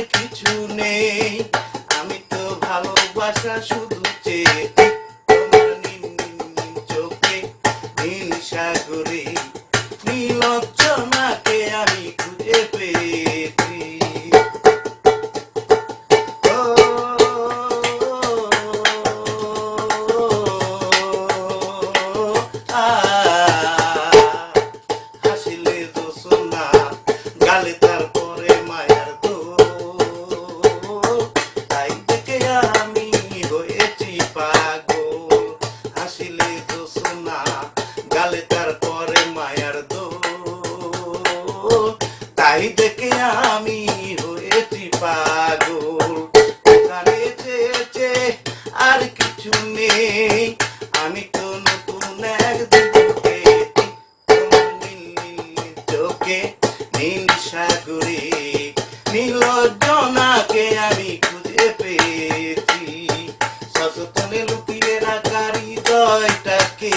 আর কিছু নেই। আমি তো ভালোবাসা শুধু চেয়ে তোমার নীল চোখে নীল সাগরে। তাই দেখে আমি হয়েছি পাগল। এখানে চেয়েছে আর কিছু নেই। আমি তো নতুন চোখে নীল সাগরে নীলজনাকে আমি খুঁজে পেয়েছি। সচেতনে লুকিয়ে রাখার হৃদয়টাকে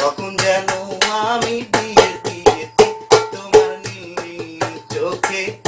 কখন যেন আমি okay.